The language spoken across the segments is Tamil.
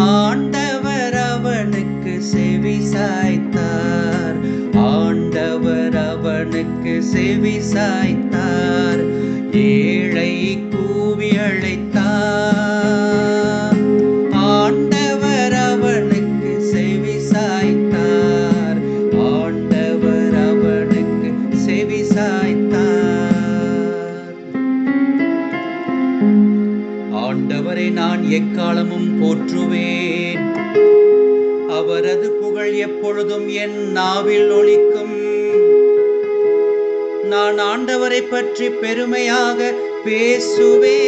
ஆண்டவர் அவனுக்கு செவி சாய்த்தார். ஆண்டவர் அவனுக்கு செவி சாய்த்தார். ஏழை கூவி அழைத்தார். எப்பொழுதும் என் நாவில் ஒழிக்கும் நான் ஆண்டவரை பற்றி பெருமையாக பேசுவே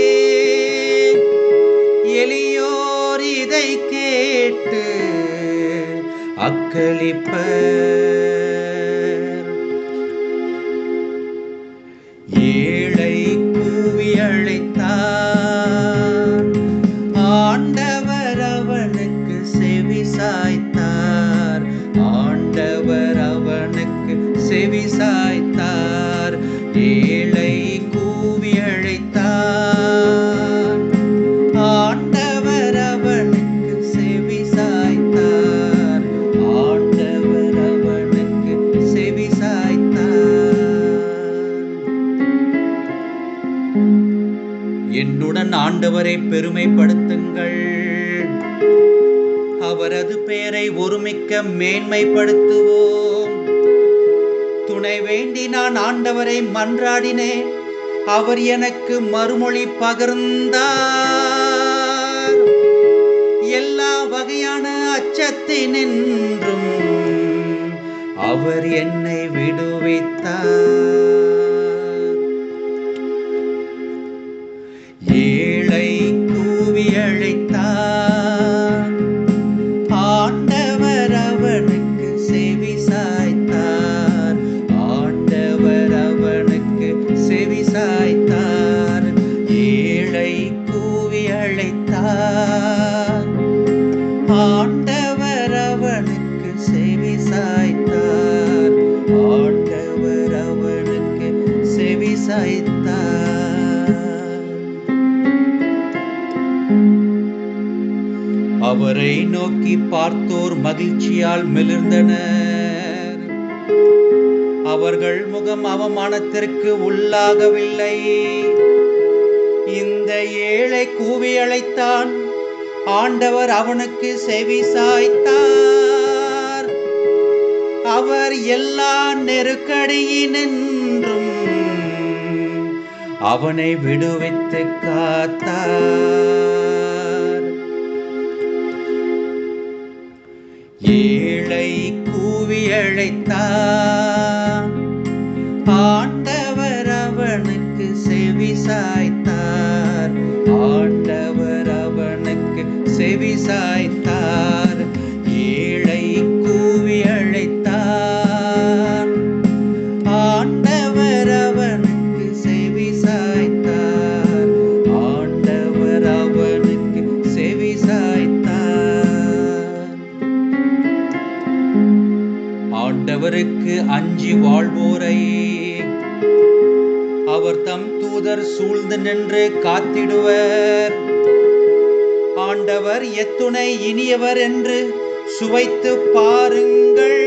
எளியோர் இதை கேட்டு அக்களிப்ப ஆண்டவரை பெருமைப்படுத்துங்கள். அவரது பெயரை ஒருமிக்க மேன்மைப்படுத்துவோம். துணை வேண்டி நான் ஆண்டவரை மன்றாடினேன். அவர் எனக்கு மறுமொழி பகிர்ந்தார். எல்லா வகையான அச்சத்தினின்றும் அவர் என்னை விடுவித்தார். அழைத்தார் ஆண்டவர் அவனுக்கு செவி சாய்த்தார். ஆண்டவர் அவனுக்கு செவி சாய்த்தார். அவரை நோக்கி பார்த்தோர் மகிழ்ச்சியால் மிளிர்ந்தனர். அவர்கள் முகம் அவமானத்திற்கு உள்ளாகவில்லை. இந்த ஏழை கூவி அழைத்தான். ஆண்டவர் அவனுக்கு செவி சாய்த்தார். அவர் எல்லா நெருக்கடியினின்றும் அவனை விடுவித்து காத்தார். ஏழை கூவி அழைத்தார் ஆண்டவர் அவனுக்கு செவி சாய் செவி சாய்த்தார் ஏழை கூவி அழைத்தார். ஆண்டவர் அவனுக்கு செவி சாய்த்தார் ஆண்டவர் அவனுக்கு செவி சாய்த்தார் ஆண்டவருக்கு அஞ்சி வாழ்வோரை. அவர் தம் தூதர் சூழ்ந்து நின்று காத்திடுவர். ஆண்டவர் எத்துணை இனியவர் என்று சுவைத்து பாருங்கள்.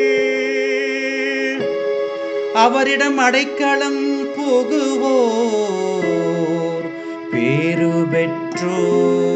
அவரிடம் அடைக்கலம் புகுவோர் பேரு பெற்றோர்.